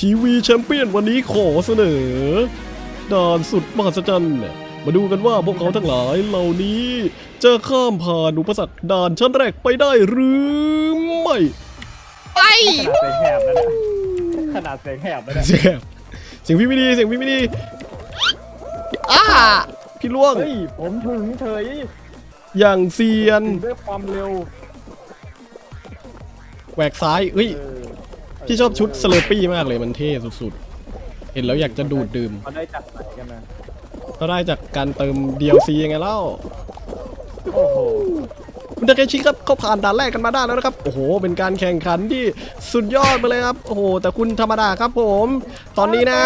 ทีวีแชมเปี้ยนวันนี้ขอเสนอด่านสุดมหัศจรรย์ มาดูกันว่าพวกเขาทั้งหลายเหล่านี้จะข้ามผ่านอุปสรรคด่านชั้นแรกไปได้หรือไม่ขนาดเสียงแหบแล้วนะขนาดเสียงแหบแล้วนะเสียงเสียงพี่ไม่ดีเสียงพี่ไม่ดีอ้าพี่ล่วง เฮ้ยผมถึงเฉยอย่างเซียนถึงด้วยความเร็วแหวกซ้ายเฮ้ย เออ พี่ชอบชุดสเลอปี้มากเลยมันเท่สุดๆ เห็นแล้วอยากจะดูดดื่มเขาได้จากไหนกันนะก็ได้จากการเติม DLC ยังไงเล่า โอ้โห คุณทาเคชิครับเขาผ่านด่านแรกกันมาได้แล้วนะครับ โอ้โห เป็นการแข่งขันที่สุดยอดไปเลยครับ โอ้โห แต่คุณธรรมดาครับผม ตอนนี้นะ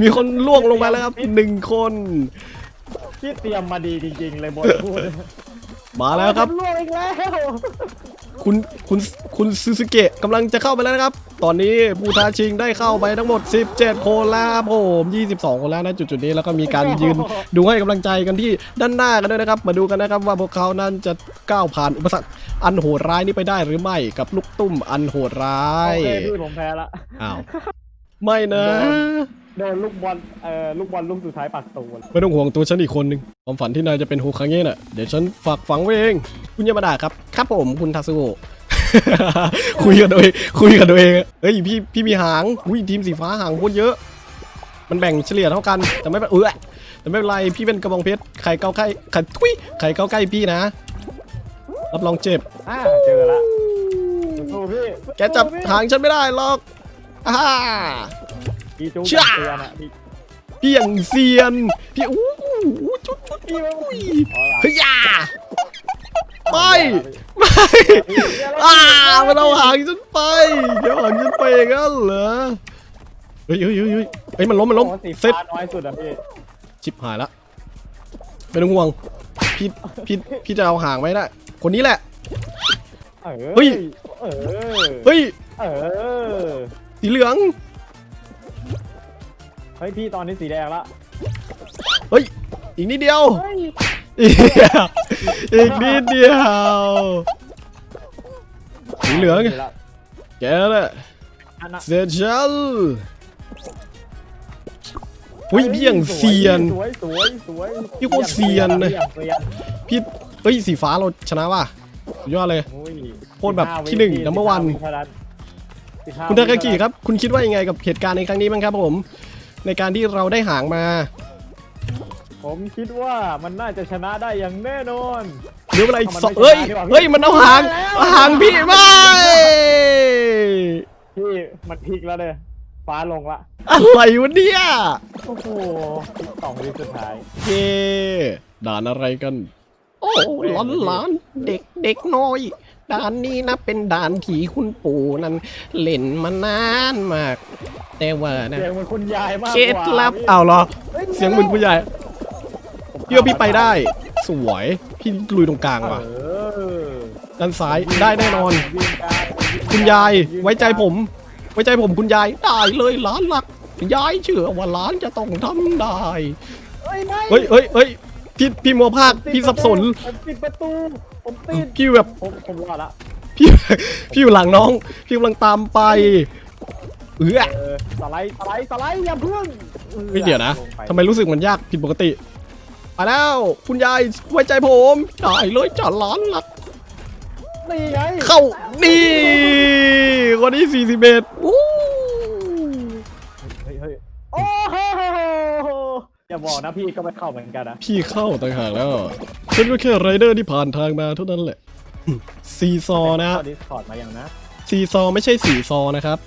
มีคนล่วงลงมาแล้วครับหนึ่งคน ที่เตรียมมาดีจริงๆเลยบอลพูดมาแล้วครับล่วงอีกแล้ว คุณคุณคุณซูซูเกะกำลังจะเข้าไปแล้วนะครับ ตอนนี้ผู้ท้าชิงได้เข้าไปทั้งหมด 17 คนแล้วครับผม22 คนแล้วนะจุดๆนี้แล้วก็มีการยืนดูให้กำลังใจกันที่ด้านหน้ากันด้วยนะครับ มาดูกันนะครับว่าพวกเขานั้นจะก้าวผ่านอุปสรรคอันโหดร้ายนี้ไปได้หรือไม่กับลูกตุ้มอันโหดร้าโอยเคพี่ผมแพ้ละอ้าวไม่นะ โดนลูกบอลเอ่อลูกบอลลูกสุดท้ายปักตูนไม่ต้องห่วงตัวฉันอีกคนหนึ่งความฝันที่นายจะเป็นโฮคาเงะน่ะเดี๋ยวฉันฝากฝังไว้เอง คุณยามาดาครับ ครับผมคุณทาซุโอะคุยกันตัวเองคุยกันตัวเองเฮ้ยพี่พี่มีหางอุ้ยทีมสีฟ้าหางโคตรเยอะ มันแบ่งเฉลี่ยเท่ากันแต่ไม่เป็นเออแต่ไม่เป็นไรพี่เป็นกระบองเพชรใครเข้าใกล้ใครทุยใครเข้าใกล้พี่นะรับรองเจ็บอ่าเจอละสู้พี่แกจับหางฉันไม่ได้หรอกอ่า พี่จุ๊บเชื่อเตือนอะพี่พี่อย่างเซียน พี่อู้หูจุดจุดพี่มันอุ้ยอ๋อเหรอเฮ้ยอย่าไม่ ไม่ อ่ามันเอาหางฉันไปเดี๋ยวหางฉันไปอย่างนั้นเหรอ เฮ้ยเฮ้ยเฮ้ยเฮ้ยเฮ้ยมันล้มมันล้มโอ้สีเซ็ตฟ้าน้อยสุดอะพี่ชิบหายละไม่ต้องห่วง พี่พี่พี่จะเอาหางไว้ได้ คนนี้แหละเออเฮ้ย เออเฮ้ยเออสีเหลือง เฮ้ยพี่ตอนนี้สีแดงละเฮ้ย อีกนิดเดียว เฮ้ยอีกอีกนิดเดียวสีเหลืองละแกแหละอันน่ะเสียชันอุ้ยพี่อย่างเซียน สวยสวยสวยพี่โคตรเซียนเลย พี่อย่างเซียนพี่เฮ้ยสีฟ้าเราชนะว่ะสุดยอดเลย โอ้ยโคตรแบบ15ที่หนึ่งวิ number 15 one วิเท่านั้น15คุณทาคากิวิครับ คุณคิดว่ายังไงกับเหตุการณ์ในครั้งนี้บ้างครับผม ในการที่เราได้หางมาผมคิดว่ามันน่าจะชนะได้อย่างแน่นอนเหรืออะไรเอามันสองไม่เฮ้ยชนะดีกว่าเฮ้ยมันเอาหางได้แล้วเอาหางพี่ไม่พี่มันพลิกแล้วเลยฟ้าลงละอะไรวะเนี่ยโอ้โหพลิกสองวิสุดท้ายเย่ด่านอะไรกัน โอ้หลานหลานเด็กเด็กน้อย ด่านนี้นะเป็นด่านที่คุณปู่นั้นเล่นมานานมาก แต่ว่านะเสียงเหมันคุณยายมากเคล็ดกว่าลับพี่เอาเหรอฮ้เสียงเหมือนผู้ใหญ่พี่ว่าพี่ไปได้ สวยพี่ลุยตรงกลางว่ะเออด้านซ้ายได้แน่นอนยืนกลางคุณยายนไว้ใจผม ไว้ใจผมคุณยายได้เลยหลานหลักยายเชื่อว่าหลานจะต้องทำได้ เฮ้ยไม่เฮ้ยเฮ้ยเฮ้ยพี่พี่มัวภาคพี่สับสนผมปิดประตู ผมติดพี่แบบผมผมรอดละพี่พี่อยู่หลังน้อง พี่กำลังตามไป เออเออสไลด์สไลด์สไลด์อย่าเพิ่งไม่เดี๋ยวนะลงปทำไมรู้สึกมันยากผิดปกติมาแล้วคุณยายไว้ใจผมได้เลยจ้าหลานหลักนี่ไงเข้านี่คนที่สี่สิบเอ็ อย่าบอกนะพี่ก็ไม่เข้าเหมือนกันนะพี่เข้าต่างหากแล้วฉันก็แค่ไรเดอร์ที่ผ่านทางมาเท่านั้นแหละซีซอนะดิสคอร์ดมาอย่างนะซีซอไม่ใช่สีซอนะครับ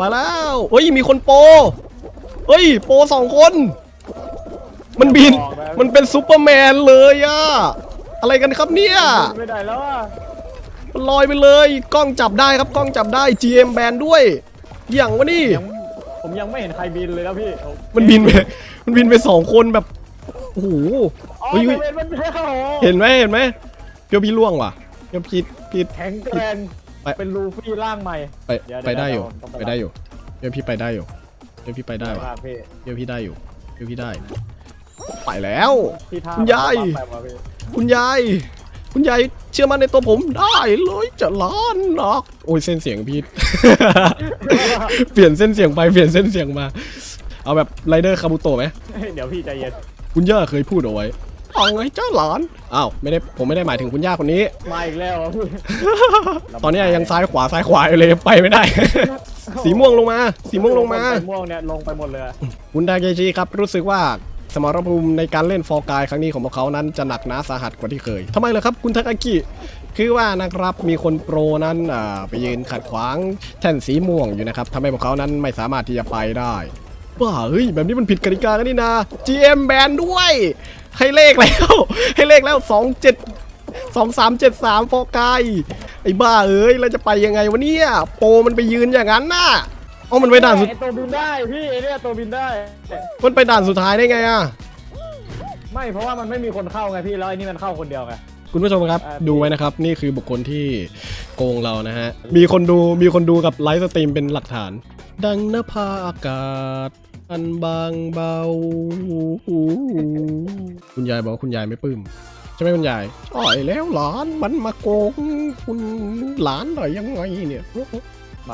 มาแล้วเฮ้ย มีคนโปรเฮ้ย โปรสองคน มันบิน มันเป็นซูเปอร์แมนเลยอะอะไรกันครับเนี่ยไม่ได้แล้วอะมันลอยไปเลยกล้องจับได้ครับกล้องจับได้ GM แบนด้วย อย่างวะนี่ยังผมยังไม่เห็นใครบินเลยนะพี่มันบินไปมันบินไปสองคนแบบโอ้โหอ๋อเฮ้ยเฮ้ยเป็นมันแค่โอ้โหเห็นไหมเห็นไหมเพียวพี่ล่วงว่ะเพียวพี่พี่ แข็งแกร่งไป เป็นลูฟี่ร่างใหม่ ไปเดี๋ยวไปได้อยู่เดี๋ยวไปได้อยู่เพียวพี่ไปได้อยู่เดี๋ยวพี่ไปได้วะครับพี่เดี๋ยวพี่ได้อยู่เดี๋ยวพี่ได้ ไปแล้ว พี่ท่าคุณยายไปมาพี่คุณยาย คุณยายเชื่อมั่นในตัวผมได้เลยจะล้านหรอกโอ้ยเส้นเสียงพี่ เปลี่ยนเส้นเสียงไปเปลี่ยนเส้นเสียงมา เอาแบบไรเดอร์คาบุโตะไหม เดี๋ยวพี่ใจเย็นคุณย่าเคยพูดเอาไว้เอาไงเจ้าหลาน อ้าวไม่ได้ผมไม่ได้หมายถึงคุณย่าคนนี้ มาอีกแล้วอะพี่ ตอนนี้ยังซ้ายขวาซ้ายขวาอยู่เลยไปไม่ได้ สีม่วงลงมา สีม่วงลงมา สีม่วงเนี่ยลงไปหมดเลย คุณดาเกจิครับรู้สึกว่า สมรภูมิในการเล่นฟอร์กายครั้งนี้ของพวกเขานั้นจะหนักหนาสาหัสกว่าที่เคยทำไมล่ะครับคุณทาคากิคือว่านะครับมีคนโปรนั้นไปยืนขัดขวางแท่นสีม่วงอยู่นะครับทำให้พวกเขานั้นไม่สามารถที่จะไปได้ว้าเฮ้ยแบบนี้มันผิดกติกากันนี่นะ GM แบนด้วย ให้เลขแล้ว ให้เลขแล้ว 2 7 2 3 7 3ฟอร์กายไอ้บ้าเอ้ยเราจะไปยังไงวะเนี่ย โปรมันไปยืนอย่างนั้นน่ะ อามันไปด่านสุด ไอ้ตัวบินได้พี่ไอ้เนี่ยตัวบินได้ มันไปด่านสุดท้ายได้ไงอะ ไม่เพราะว่ามันไม่มีคนเข้าไงพี่แล้วไอ้นี่มันเข้าคนเดียวไง คุณผู้ชมครับ อ่า ดูไว้นะครับ นี่คือบุคคลที่โกงเรานะฮะ มีคนดูมีคนดูกับไลฟ์สตรีมเป็นหลักฐาน ดังนภาอากาศ อันบางเบา คุณยายบอกว่าคุณยายไม่ปลื้มใช่ไหมคุณยายใช่แล้วหลานมันมาโกง คุณหลานหน่อยยังไงเนี่ย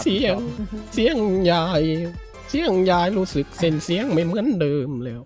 เสียง เสียงยาย เสียงยายรู้สึกเส้นเสียงไม่เหมือนเดิมแล้ว